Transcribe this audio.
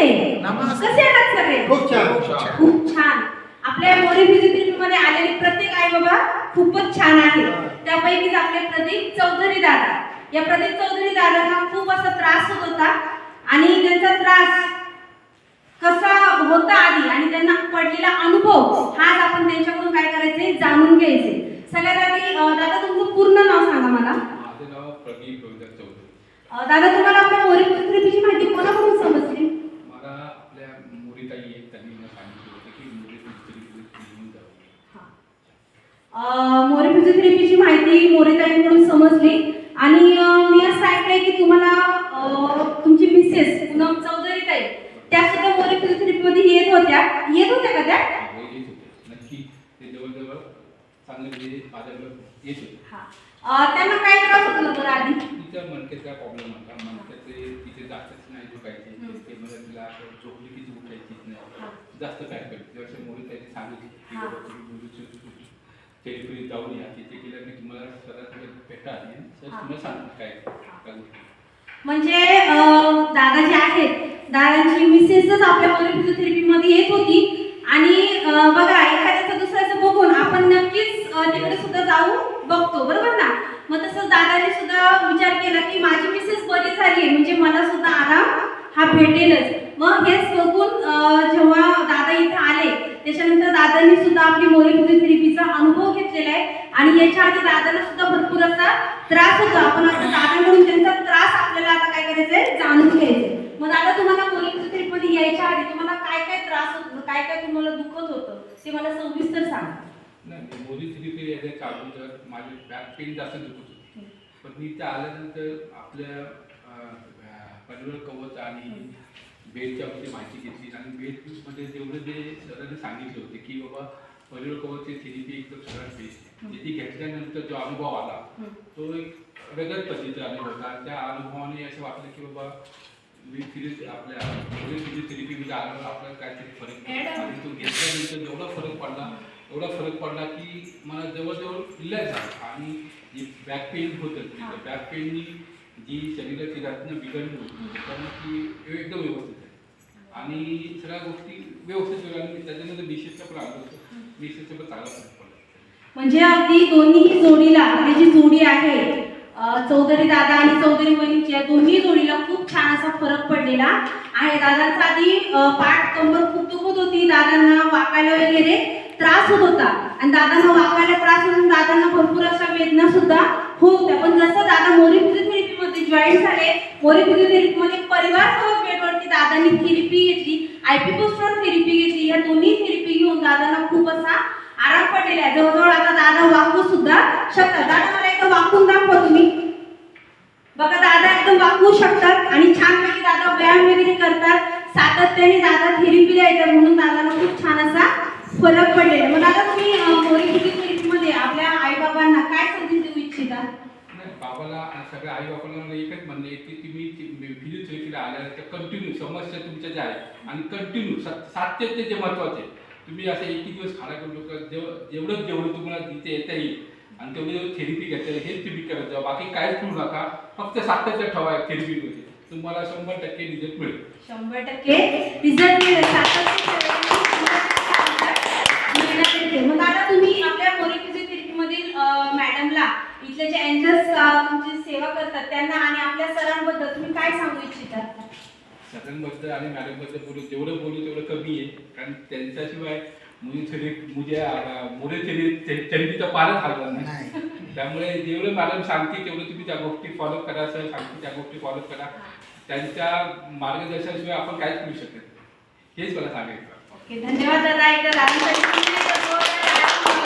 नमस्ते. कसे आहात सगळे? खूप छान. खूप छान. आपल्या मोरी फिजिओथेरपी मध्ये आलेले प्रत्येक आई बाबा खूपच छान आहे. त्यापैकीच आपले प्रदीप चौधरी दादा. या प्रदीप चौधरी दादांना खूप असा त्रास होत होता आणि त्यांचा त्रास कसा होता आधी आणि त्यांना पडलेला अनुभव हाच आपण त्यांच्याकडून काय करायचे जाणून घ्यायचे. सगळ्यात आधी दादा तुमचं पूर्ण नाव सांगा मला. दादा तुम्हाला आपल्या मोरी माहिती कोणाकडून आपल्या मुलीताई आहेत त्यांनी मला सांगितलं होतं की मुली फिजिओथेरपी घेऊन जाऊ. मोरे फिजिओथेरपीची माहिती मोरेताईंकडून समजली. आणि मी असं ऐकलंय की तुम्हाला तुमची मिसेस पूनम चौधरी ताई त्या सुद्धा मोरे फिजिओथेरपी मध्ये येत होत्या. येत होत्या का त्या? हो, येत होते नक्की ते जवळजवळ चांगले माझ्याकडे येत होते. अं, त्यांना काय त्रास होत बरं आधी? तिच्या मणक्याचा प्रॉब्लेम होता. मणक्याचे तिचे जास्तच नाही झोपायचे. मला तिला झोपली की ती उठायचीच हा. नाही जास्त काय करते जसं मुली त्यांनी सांगितलं हा. मुलीची थेरपी जाऊन या. तिथे गेल्याने तुम्हाला सगळ्यात भेटा सर. तुम्हाला सांगतो काय म्हणजे दादा जे आहेत. दादांची मिसेसच आपल्या फिजिओथेरपी मध्ये येत होती. आणि बघा एखाद्याचं दुसऱ्याचं बघून आपण नक्कीच तिकडे सुद्धा जाऊ बघतो. बरोबर ना? मग तसंच दादाने सुद्धा विचार केला की माझी मिसेस बरी झाली म्हणजे मला सुद्धा आराम हा भेटेलच. मग हेच बघून जेव्हा त्याच्यानंतर दादांनी सुद्धा आपली मोरे फिजिओथेरपीचा अनुभव घेतलेला आहे. आणि याच्या आधी दादाला सुद्धा भरपूर असा त्रास होता. आपण आता दादांकडून त्यांचा त्रास आपल्याला आता काय करायचंय? जाणून घ्यायचंय. मग दादा तुम्हाला मोरे फिजिओथेरपी मध्ये यायच्या आधी तुम्हाला काय काय त्रास होत काय काय तुम्हाला दुखत होतं? ते मला सविस्तर सांगा. नाही मोदी थेरपी यायच्या अगोदर माझे बॅक पेन जास्त दुखत होती. पण मी इथे आल्यानंतर आपल्या पनवेल कवच आणि बेडच्या माहिती घेतली. आणि बेडमध्ये जेवढे जे सांगितले होते की बाबा पनवेल कवचची थेरपी एकदम सरळ बेस्ट ती घेतल्यानंतर जो अनुभव आला तो एक वेगळ्याच पद्धतीचा अनुभव होता. आणि त्या अनुभवाने असं वाटलं की बाबा मी फिजिओ आपल्या फिजिओथेरपी मध्ये आल्यावर आपल्याला काहीतरी फरक. आणि तो घेतल्यानंतर जेवढा फरक पडला एवढा फरक पडला की मला जवळजवळ रिलॅक्स झाला. आणि जी बॅक पेन होतं. बॅक पेननी जी शरीराची रचना बिघडली होती त्यामुळे ती एकदम व्यवस्थित आहे आणि सगळ्या गोष्टी व्यवस्थित झाल्या आणि त्याच्यानंतर मिसेसचा पण आलो होतो. मिसेसचा पण चांगला फरक पडला. म्हणजे अगदी दोन्ही जोडीला आपली जी जोडी आहे चौधरी दादा आणि चौधरी बहिणीची या दोन्ही जोडीला खूप छान असा फरक पडलेला आहे. दादांचा आधी पाठ कंबर खूप दुखत होती दादांना वाकायला वगैरे त्रास होत होता. आणि दादांना वाकायला त्रास होऊन दादांना भरपूर अशा वेदना सुद्धा होत होत्या. पण जसं दादा मोरी फिजिओथेरपी मध्ये जॉईन झाले मोरी फिजिओथेरपी मध्ये परिवार सोबत दादांनी थेरपी घेतली आयपी पोस्टर थेरपी घेतली या दोन्ही थेरपी घेऊन दादांना खूप असा आराम पडलेला आहे. जवळजवळ आता दादा वाकू सुद्धा शकतात. दादा मला एकदा वाकून दाखवा तुम्ही. बघा दादा एकदम वाकवू शकतात आणि छानपैकी दादा व्यायाम वगैरे करतात. सातत्याने दादा थेरपी द्यायचं म्हणून दादाला खूप छान असा फरक पडलेला मग दादा तुम्ही अं, मोरी फिजिओथेरपीमध्ये आपल्या आईबाबांना काय संदेश देऊ इच्छिता नाही आणि सगळ्या आई बाबाला मला म्हणजे एकच म्हणणं आहे की तुम्ही आल्या आल्यानंतर कंटिन्यू समस्या तुमच्या ज्या आहेत आणि कंटिन्यू सातत्य जे महत्त्वाचे. तुम्ही असे एक दिवस खाडा करू नका जेव जेवढं जेवढं तुम्हाला तिथे येता येईल आणि तेवढी जेवढी थेरपी घेता येईल हेच तुम्ही करत जा. बाकी काहीच करू नका. फक्त सातत्य ठेवा थेरपीमध्ये तुम्हाला शंभर टक्के रिझल्ट मिळेल. शंभर टक्के रिझल्ट मिळेल. मग आता तुम्ही आपल्या मोरी फिजिओथेरपी मधील मॅडमला इथले जे एंजल्स सेवा करतात त्यांना आणि आपल्या सरांबद्दल तुम्ही काय सांगू इच्छिता? सगळ्यांबद्दल आणि मॅडमबद्दल बोलू जेवढं बोलू तेवढं कमी आहे. कारण त्यांच्याशिवाय मुली शरीर मुझे मुले शरीर चरितीचा पारच हलणार नाही. नाही. त्यामुळे जेवढं मॅडम सांगते तेवढं तुम्ही त्या गोष्टी फॉलो करा सर सांगते त्या गोष्टी फॉलो करा. त्यांच्या मार्गदर्शनाशिवाय आपण काहीच करू शकत नाही. हेच मला सांगायचं ओके धन्यवाद दादा. एकदा दादांसाठी